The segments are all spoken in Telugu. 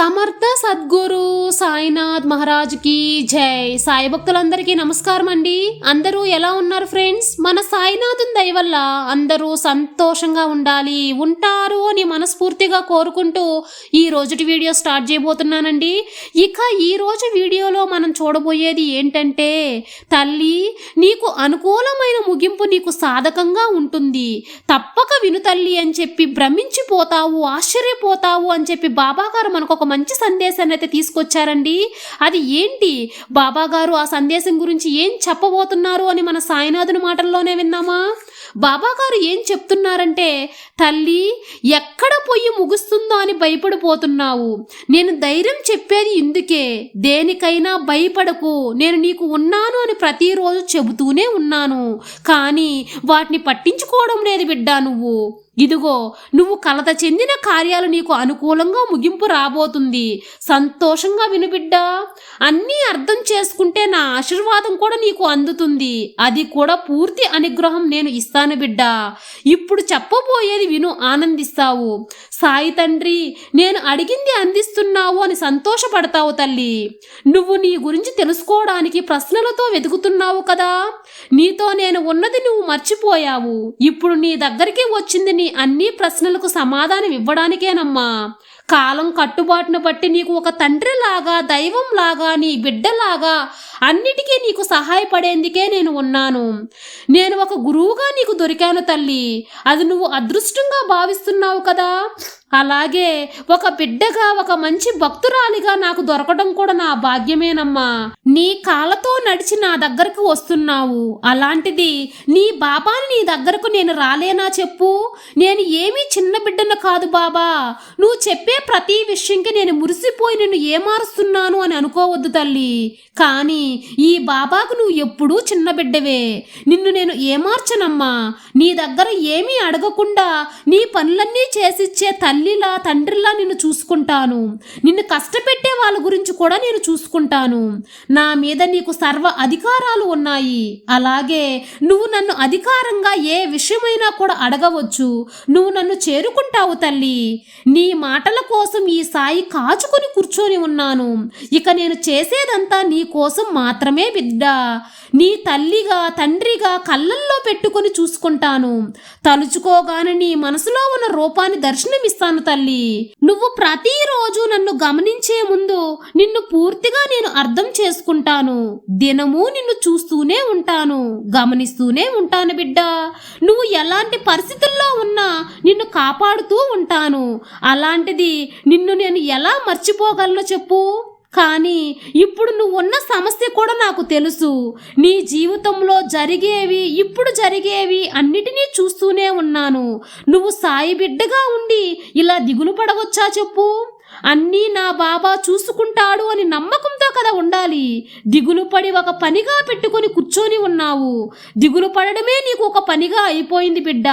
సమర్థ సద్గురు సాయినాథ్ మహారాజ్కి జై. సాయి భక్తులందరికీ నమస్కారం అండి అందరూ ఎలా ఉన్నారు ఫ్రెండ్స్? మన సాయినాథుని దయ వల్ల అందరూ సంతోషంగా ఉండాలి ఉంటారు అని మనస్ఫూర్తిగా కోరుకుంటూ ఈ రోజుటి వీడియో స్టార్ట్ చేయబోతున్నానండి. ఇక ఈ రోజు వీడియోలో మనం చూడబోయేది ఏంటంటే తల్లి నీకు అనుకూలమైన ముగింపు నీకు సాధకంగా ఉంటుంది. తప్పక విను తల్లి అని చెప్పి భ్రమించిపోతావు ఆశ్చర్యపోతావు అని చెప్పి బాబాగారు మనకు ఒక మంచి సందేశాన్ని అయితే తీసుకొచ్చారండి. అది ఏంటి? బాబా గారు ఆ సందేశం గురించి ఏం చెప్పబోతున్నారు అని మన సాయినాథుని మాటల్లోనే విన్నామా? బాబా గారు ఏం చెప్తున్నారంటే తల్లి ఎక్కడ పొయ్యి ముగుస్తుందో అని భయపడిపోతున్నావు. నేను ధైర్యం చెప్పేది ఇందుకే. దేనికైనా భయపడకు. నేను నీకు ఉన్నాను అని ప్రతిరోజు చెబుతూనే ఉన్నాను. కానీ వాటిని పట్టించుకోవడం లేదు బిడ్డా నువ్వు. ఇదిగో నువ్వు కలత చెందిన కార్యాలు నీకు అనుకూలంగా ముగింపు రాబోతుంది. సంతోషంగా వినుబిడ్డా అన్నీ అర్థం చేసుకుంటే నా ఆశీర్వాదం కూడా నీకు అందుతుంది. అది కూడా పూర్తి అనుగ్రహం నేను ఇస్తాను బిడ్డా. ఇప్పుడు చెప్పబోయేది విను ఆనందిస్తావు. సాయి తండ్రి నేను అడిగింది అందిస్తున్నావు అని సంతోషపడతావు తల్లి. నువ్వు నీ గురించి తెలుసుకోవడానికి ప్రశ్నలతో వెతుకుతున్నావు కదా. నీతో నేను ఉన్నది నువ్వు మర్చిపోయావు. ఇప్పుడు నీ దగ్గరికి వచ్చింది నీ అన్ని ప్రశ్నలకు సమాధానం ఇవ్వడానికేనమ్మా. కాలం కట్టుబాటును బట్టి నీకు ఒక తండ్రిలాగా దైవంలాగా నీ బిడ్డలాగా అన్నిటికీ నీకు సహాయపడేందుకే నేను ఉన్నాను. నేను ఒక గురువుగా నీకు దొరికాను తల్లి. అది నువ్వు అదృష్టంగా భావిస్తున్నావు కదా. అలాగే ఒక బిడ్డగా ఒక మంచి భక్తురాలిగా నాకు దొరకడం కూడా నా భాగ్యమేనమ్మా. నీ కాళ్ళతో నడిచి నా దగ్గరకు వస్తున్నావు. అలాంటిది నీ బాబాని నీ దగ్గరకు నేను రాలేనా చెప్పు? నేను ఏమీ చిన్న బిడ్డను కాదు బాబా. నువ్వు చెప్పే ప్రతి విషయంకి నేను మురిసిపోయి నిన్ను ఏమారుస్తున్నాను అని అనుకోవద్దు తల్లి. కానీ ఈ బాబాకు నువ్వు ఎప్పుడూ చిన్న బిడ్డవే. నిన్ను నేను ఏమార్చనమ్మా. నీ దగ్గర ఏమీ అడగకుండా నీ పనులన్నీ చేసిచ్చే తల్లిలా తండ్రిలా నిన్ను చూసుకుంటాను. నిన్ను కష్టపెట్టే వాళ్ళ గురించి కూడా నేను చూసుకుంటాను. నా మీద నీకు సర్వ అధికారాలు ఉన్నాయి. అలాగే నువ్వు నన్ను అధికారంగా ఏ విషయమైనా కూడా అడగవచ్చు. నువ్వు నన్ను చేరుకుంటావు తల్లి. నీ మాటల కోసం ఈ సాయి కాచుకొని కూర్చొని ఉన్నాను. ఇక నేను చేసేదంతా నీ కోసం మాత్రమే బిడ్డ. నీ తల్లిగా తండ్రిగా కళ్ళల్లో పెట్టుకొని చూసుకుంటాను. తలుచుకోగానే నీ మనసులో ఉన్న రూపాన్ని దర్శనమిస్తాను తల్లి. నువ్వు ప్రతిరోజు నన్ను గమనించే ముందు నిన్ను పూర్తిగా నేను అర్థం చేసుకుంటాను. దినము నిన్ను చూస్తూనే ఉంటాను. గమనిస్తూనే ఉంటాను బిడ్డ. నువ్వు ఎలాంటి పరిస్థితుల్లో ఉన్నా నిన్ను కాపాడుతూ ఉంటాను. అలాంటిది నిన్ను నేను ఎలా మర్చిపోగలను చెప్పు? కానీ ఇప్పుడు నువ్వు ఉన్న సమస్య కూడా నాకు తెలుసు. నీ జీవితంలో జరిగేవి ఇప్పుడు జరిగేవి అన్నిటినీ చూస్తూనే ఉన్నాను. నువ్వు సాయి బిడ్డగా ఉండి ఇలా దిగులు పడవచ్చా చెప్పు? అన్నీ నా బాబా చూసుకుంటాడు అని నమ్మకంతో కదా ఉండాలి. దిగులు పడి ఒక పనిగా పెట్టుకొని కూర్చొని ఉన్నావు. దిగులు పడడమే నీకు ఒక పనిగా అయిపోయింది బిడ్డ.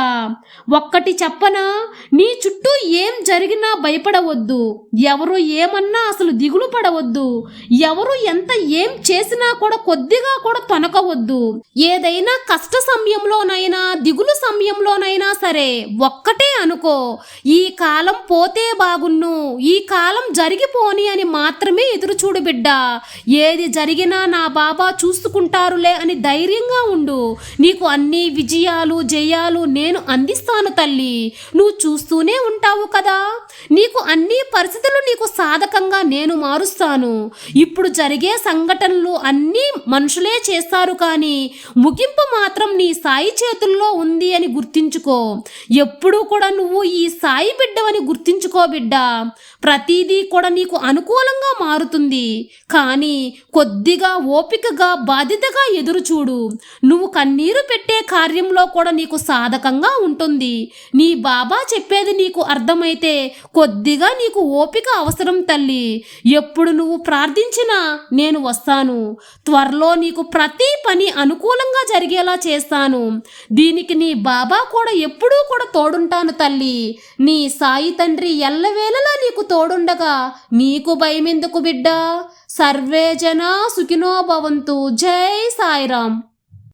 ఒక్కటి చెప్పనా? నీ చుట్టూ ఏం జరిగినా భయపడవద్దు. ఎవరు ఏమన్నా అసలు దిగులు పడవద్దు. ఎవరు ఎంత ఏం చేసినా కూడా కొద్దిగా కూడా తొనకవద్దు. ఏదైనా కష్ట సమయంలోనైనా దిగులు సమయంలోనైనా సరే ఒక్కటే అనుకో ఈ కాలం పోతే బాగున్ను ఈ కాలం జరిగిపోని అని మాత్రమే ఎదురు చూడు బిడ్డ. ఏది జరిగినా నా బాబా చూసుకుంటారులే అని ధైర్యంగా ఉండు. నీకు అన్ని విజయాలు జయాలు నేను అందిస్తాను తల్లి. నువ్వు చూస్తూనే ఉంటావు కదా. నీకు అన్ని పరిస్థితులు నీకు సాధకంగా నేను మారుస్తాను. ఇప్పుడు జరిగే సంఘటనలు అన్నీ మనుషులే చేస్తారు కానీ ముగింపు మాత్రం నీ సాయి చేతుల్లో ఉంది అని గుర్తించుకో. ఎప్పుడూ కూడా నువ్వు ఈ సాయి బిడ్డవని గుర్తించుకో బిడ్డ. ప్రతిదీ కూడా నీకు అనుకూలంగా మారుతుంది. కానీ కొద్దిగా ఓపికగా బాధ్యతగా ఎదురుచూడు నువ్వు కన్నీరు పెట్టే కార్యంలో కూడా నీకు సాధకంగా ఉంటుంది. నీ బాబా చెప్పేది నీకు అర్థమైతే కొద్దిగా నీకు ఓపిక అవసరం తల్లి. ఎప్పుడు నువ్వు ప్రార్థించినా నేను వస్తాను. త్వరలో నీకు ప్రతి పని అనుకూలంగా జరిగేలా చేస్తాను. దీనికి నీ బాబా కూడా ఎప్పుడూ కూడా తోడుంటాను తల్లి. నీ సాయి తండ్రి ఎల్లవేళలా నీకు తోడుండగా నీకు భయమెందుకు బిడ్డా? సర్వే జనా సుఖినో భవంతు. జై సాయిరాం